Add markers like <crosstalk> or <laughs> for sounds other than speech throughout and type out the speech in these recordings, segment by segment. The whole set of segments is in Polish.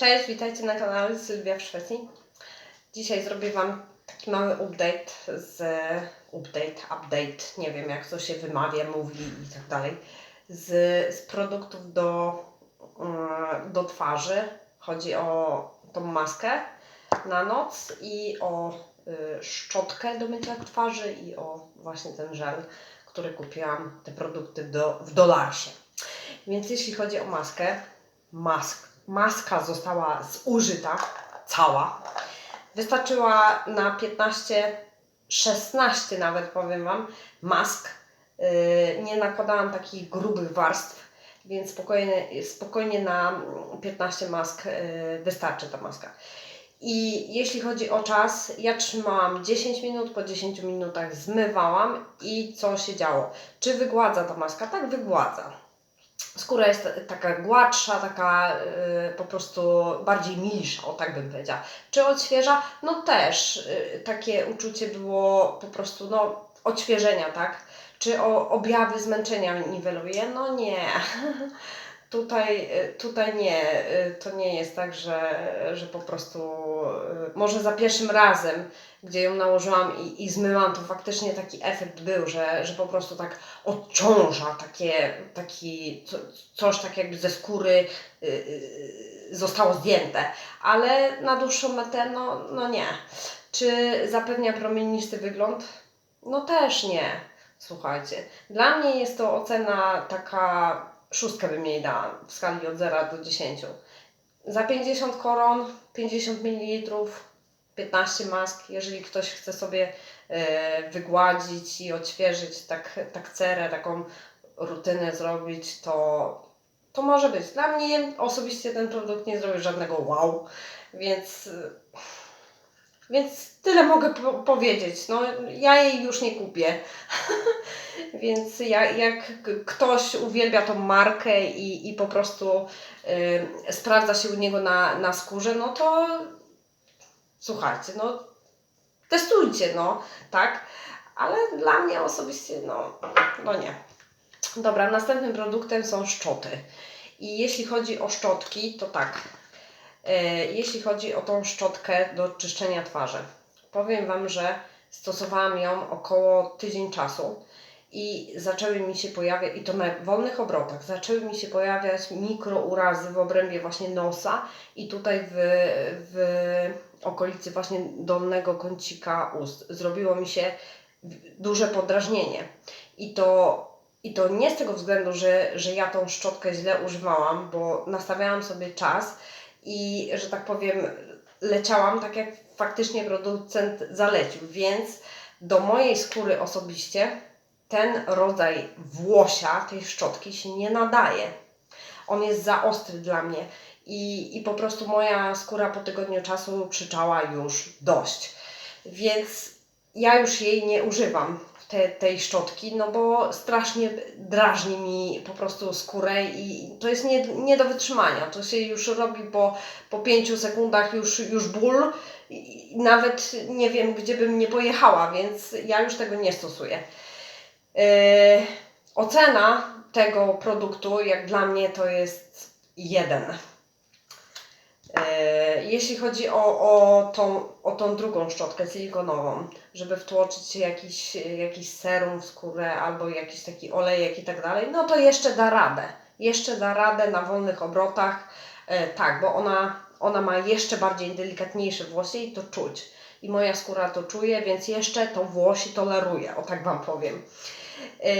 Cześć, witajcie na kanale Sylwia w Szwecji. Dzisiaj zrobię Wam taki mały update z... update, update, nie wiem jak to się wymawia, mówi i tak dalej. Z, z produktów do, mm, do twarzy. Chodzi o tą maskę na noc i o y, szczotkę do mycia twarzy i o właśnie ten żel, który kupiłam, te produkty do, w dolarze. Więc jeśli chodzi o maskę, mask, maska została zużyta, cała. Wystarczyła na 15, 16 nawet powiem Wam, mask. Yy, nie nakładałam takich grubych warstw, więc spokojnie, spokojnie na 15 mask yy, wystarczy ta maska. I jeśli chodzi o czas, ja trzymałam 10 minut, po 10 minutach zmywałam i co się działo? Czy wygładza ta maska? Tak, wygładza. Skóra jest taka gładsza, taka y, po prostu bardziej milsza, o tak bym powiedziała. Czy odświeża? No też. Y, takie uczucie było po prostu no, odświeżenia, tak? Czy o, objawy zmęczenia niweluje? No nie. <laughs> Tutaj, y, tutaj nie, y, to nie jest tak, że, że po prostu y, może za pierwszym razem, gdzie ją nałożyłam i, i zmyłam, to faktycznie taki efekt był, że, że po prostu tak odciąża takie, taki, co, coś tak jakby ze skóry zostało zdjęte, ale na dłuższą metę no, no nie. Czy zapewnia promienisty wygląd? No też nie. Słuchajcie, dla mnie jest to ocena taka szóstkę bym jej dała w skali od 0 do 10. Za 50 koron, 50 ml, 15 mask. Jeżeli ktoś chce sobie e, wygładzić i odświeżyć tak, tak cerę, taką rutynę zrobić, to, to może być. Dla mnie osobiście ten produkt nie zrobił żadnego wow, więc więc tyle mogę po powiedzieć. No, ja jej już nie kupię. <laughs> Więc jak, jak ktoś uwielbia tą markę i, i po prostu y, sprawdza się u niego na, na skórze, no to słuchajcie, no testujcie, no, tak? Ale dla mnie osobiście, no, no nie. Dobra, następnym produktem są szczoty. I jeśli chodzi o szczotki, to tak. E, jeśli chodzi o tą szczotkę do czyszczenia twarzy. Powiem Wam, że stosowałam ją około tydzień czasu i zaczęły mi się pojawiać, i to na wolnych obrotach, zaczęły mi się pojawiać mikrourazy w obrębie właśnie nosa i tutaj w, w okolicy właśnie dolnego kącika ust. Zrobiło mi się duże podrażnienie. I to, i to nie z tego względu, że, że ja tą szczotkę źle używałam, bo nastawiałam sobie czas, i, że tak powiem, leciałam tak, jak faktycznie producent zalecił. Więc do mojej skóry osobiście ten rodzaj włosia, tej szczotki się nie nadaje. On jest za ostry dla mnie i, i po prostu moja skóra po tygodniu czasu krzyczała już dość. Więc ja już jej nie używam te, tej szczotki, no bo strasznie drażni mi po prostu skórę i to jest nie, nie do wytrzymania. To się już robi po, po pięciu sekundach już, już ból i nawet nie wiem, gdzie bym nie pojechała, więc ja już tego nie stosuję. Yy, ocena tego produktu, jak dla mnie, to jest jeden. E, jeśli chodzi o, o, tą, o tą drugą szczotkę silikonową, żeby wtłoczyć jakiś, jakiś serum w skórę albo jakiś taki olejek i tak dalej, no to jeszcze da radę. Jeszcze da radę na wolnych obrotach, e, tak, bo ona, ona ma jeszcze bardziej delikatniejsze włosy i to czuć. I moja skóra to czuje, więc jeszcze tą włosi toleruje, o tak Wam powiem. E,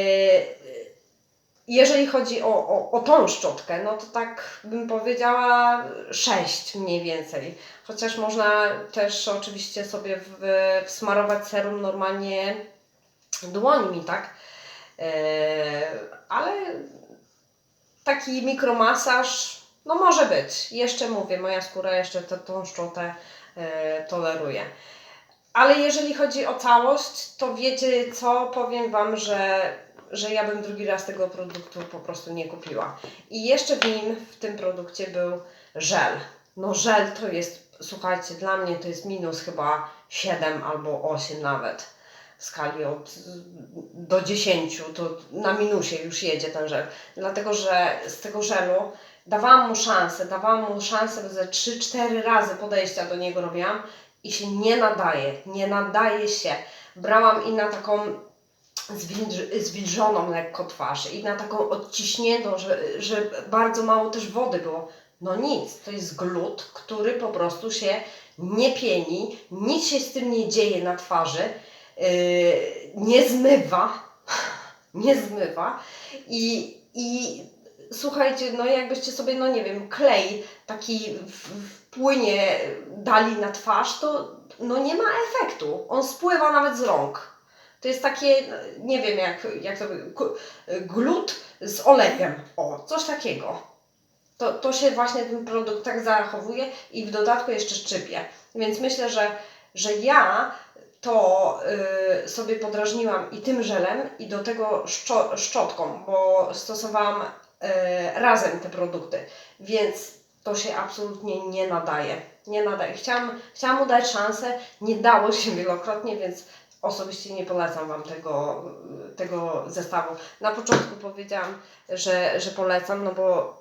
jeżeli chodzi o, o, o tą szczotkę, no to tak bym powiedziała 6 mniej więcej. Chociaż można też oczywiście sobie w, wsmarować serum normalnie dłońmi, tak? Yy, ale taki mikromasaż, no może być. Jeszcze mówię, moja skóra jeszcze tę, tą szczotę yy, toleruje. Ale jeżeli chodzi o całość, to wiecie co, powiem Wam, że że ja bym drugi raz tego produktu po prostu nie kupiła. I jeszcze w nim, w tym produkcie był żel. No żel to jest, słuchajcie, dla mnie to jest minus chyba 7 albo 8 nawet w skali od do 10, to na minusie już jedzie ten żel. Dlatego, że z tego żelu dawałam mu szansę, dawałam mu szansę ze 3-4 razy podejścia do niego robiłam i się nie nadaje, nie nadaje się. Brałam i na taką zwilż- zwilżoną lekko twarz i na taką odciśniętą, że, że bardzo mało też wody było. No nic, to jest glut, który po prostu się nie pieni, nic się z tym nie dzieje na twarzy, yy, nie zmywa, <laughs> nie zmywa i, i słuchajcie, no jakbyście sobie, no nie wiem, klej taki w, w płynie dali na twarz, to no nie ma efektu, on spływa nawet z rąk. To jest takie, nie wiem jak, jak to glut z olejem, o, coś takiego. To, to się właśnie ten produkt tak zachowuje i w dodatku jeszcze szczypie. Więc myślę, że, że ja to y, sobie podrażniłam i tym żelem, i do tego szczo, szczotką, bo stosowałam razem te produkty, więc to się absolutnie nie nadaje. Nie nadaje. Chciałam, chciałam mu dać szansę, nie dało się wielokrotnie, więc osobiście nie polecam Wam tego, tego zestawu. Na początku powiedziałam, że, że polecam, no bo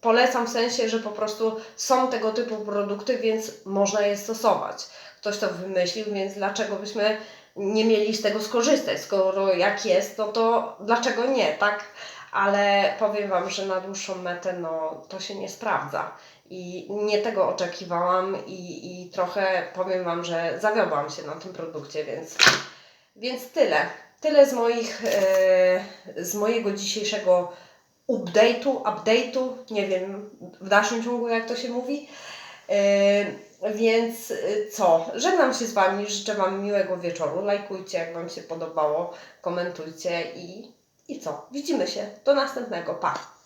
polecam w sensie, że po prostu są tego typu produkty, więc można je stosować. Ktoś to wymyślił, więc dlaczego byśmy nie mieli z tego skorzystać? Skoro jak jest, no to dlaczego nie, tak? Ale powiem Wam, że na dłuższą metę no, to się nie sprawdza. I nie tego oczekiwałam i, i trochę powiem Wam, że zawiodłam się na tym produkcie, więc, więc tyle. Tyle z, moich, e, z mojego dzisiejszego update'u, update'u, nie wiem w dalszym ciągu jak to się mówi. E, więc e, co? Żegnam się z Wami, życzę Wam miłego wieczoru. Lajkujcie, jak Wam się podobało, komentujcie i, i co? Widzimy się. Do następnego. Pa!